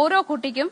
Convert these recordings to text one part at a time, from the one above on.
ഓരോ കുട്ടിക്കും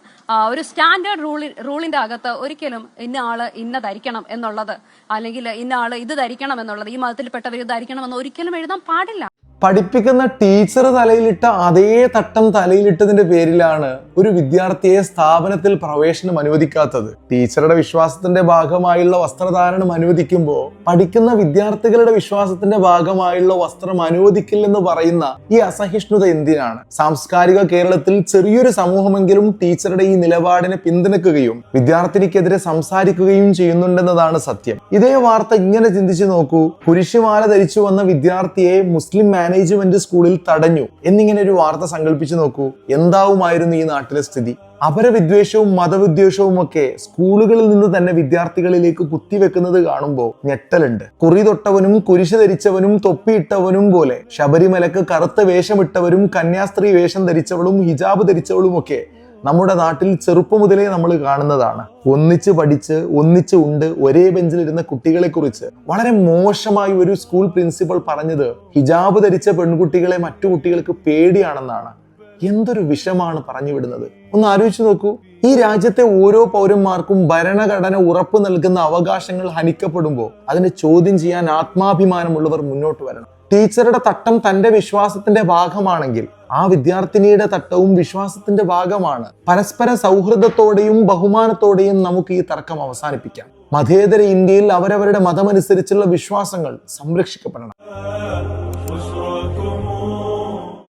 ഒരു സ്റ്റാൻഡേർഡ് റൂളി റൂളിന്റെ അകത്ത് ഒരിക്കലും ഇന്ന ആൾ ഇന്ന ധരിക്കണം എന്നുള്ളത് അല്ലെങ്കിൽ ഇന്ന ആൾ ഇത് ധരിക്കണം എന്നുള്ളത് ഈ മതത്തിൽപ്പെട്ടവർ ഇത് ധരിക്കണം എന്ന് ഒരിക്കലും എഴുതാൻ പാടില്ല. പഠിപ്പിക്കുന്ന ടീച്ചർ തലയിലിട്ട അതേ തട്ടം തലയിലിട്ടതിന്റെ പേരിലാണ് ഒരു വിദ്യാർത്ഥിയെ സ്ഥാപനത്തിൽ പ്രവേശനം അനുവദിക്കാത്തത്. ടീച്ചറുടെ വിശ്വാസത്തിന്റെ ഭാഗമായുള്ള വസ്ത്രധാരണം അനുവദിക്കുമ്പോൾ പഠിക്കുന്ന വിദ്യാർത്ഥികളുടെ വിശ്വാസത്തിന്റെ ഭാഗമായുള്ള വസ്ത്രം അനുവദിക്കില്ലെന്ന് പറയുന്ന ഈ അസഹിഷ്ണുത എന്തിനാണ്? സാംസ്കാരിക കേരളത്തിൽ ചെറിയൊരു സമൂഹമെങ്കിലും ടീച്ചറുടെ ഈ നിലപാടിനെ പിന്തുണക്കുകയും വിദ്യാർത്ഥിനിക്കെതിരെ സംസാരിക്കുകയും ചെയ്യുന്നുണ്ടെന്നതാണ് സത്യം. ഇതേ വാർത്ത ഇങ്ങനെ ചിന്തിച്ചു നോക്കൂ. കുരിശുമാല ധരിച്ചു വന്ന വിദ്യാർത്ഥിയെ മുസ്ലിം മാനേജ്മെന്റ് സ്കൂളിൽ തടഞ്ഞു. എന്നിങ്ങനെ ഒരു വാർത്ത സങ്കല്പിച്ചു നോക്കൂ. എന്താവുമായിരുന്നു ഈ നാട്ടിലെ സ്ഥിതി? അപരവിദ്വേഷവും മതവിദ്വേഷവും ഒക്കെ സ്കൂളുകളിൽ നിന്ന് തന്നെ വിദ്യാർത്ഥികളിലേക്ക് കുത്തിവെക്കുന്നത് കാണുമ്പോൾ ഞെട്ടലുണ്ട്. കുറി തൊട്ടവനും കുരിശ് ധരിച്ചവനും തൊപ്പിയിട്ടവനും പോലെ ശബരിമലക്ക് കറുത്ത വേഷമിട്ടവരും കന്യാസ്ത്രീ വേഷം ധരിച്ചവളും ഹിജാബ് ധരിച്ചവളും ഒക്കെ നമ്മുടെ നാട്ടിൽ ചെറുപ്പം മുതലേ നമ്മൾ കാണുന്നതാണ്. ഒന്നിച്ച് പഠിച്ച് ഒന്നിച്ച് ഉണ്ട് ഒരേ ബെഞ്ചിലിരുന്ന കുട്ടികളെ കുറിച്ച് വളരെ മോശമായി ഒരു സ്കൂൾ പ്രിൻസിപ്പൾ പറഞ്ഞത് ഹിജാബ് ധരിച്ച പെൺകുട്ടികളെ മറ്റു കുട്ടികൾക്ക് പേടിയാണെന്നാണ്. എന്തൊരു വിഷമാണ് പറഞ്ഞു വിടുന്നത്? ഒന്ന് ആലോചിച്ചു നോക്കൂ. ഈ രാജ്യത്തെ ഓരോ പൗരന്മാർക്കും ഭരണഘടന ഉറപ്പു നൽകുന്ന അവകാശങ്ങൾ ഹനിക്കപ്പെടുമ്പോൾ അതിനെ ചോദ്യം ചെയ്യാൻ ആത്മാഭിമാനമുള്ളവർ മുന്നോട്ട് വരണം. ടീച്ചറുടെ തട്ടം തന്റെ വിശ്വാസത്തിന്റെ ഭാഗമാണെങ്കിൽ ആ വിദ്യാർത്ഥിനിയുടെ തട്ടവും വിശ്വാസത്തിന്റെ ഭാഗമാണ്. പരസ്പര സൗഹൃദത്തോടെയും ബഹുമാനത്തോടെയും നമുക്ക് ഈ തർക്കം അവസാനിപ്പിക്കാം. മതേതര ഇന്ത്യയിൽ അവരവരുടെ മതമനുസരിച്ചുള്ള വിശ്വാസങ്ങൾ സംരക്ഷിക്കപ്പെടണം.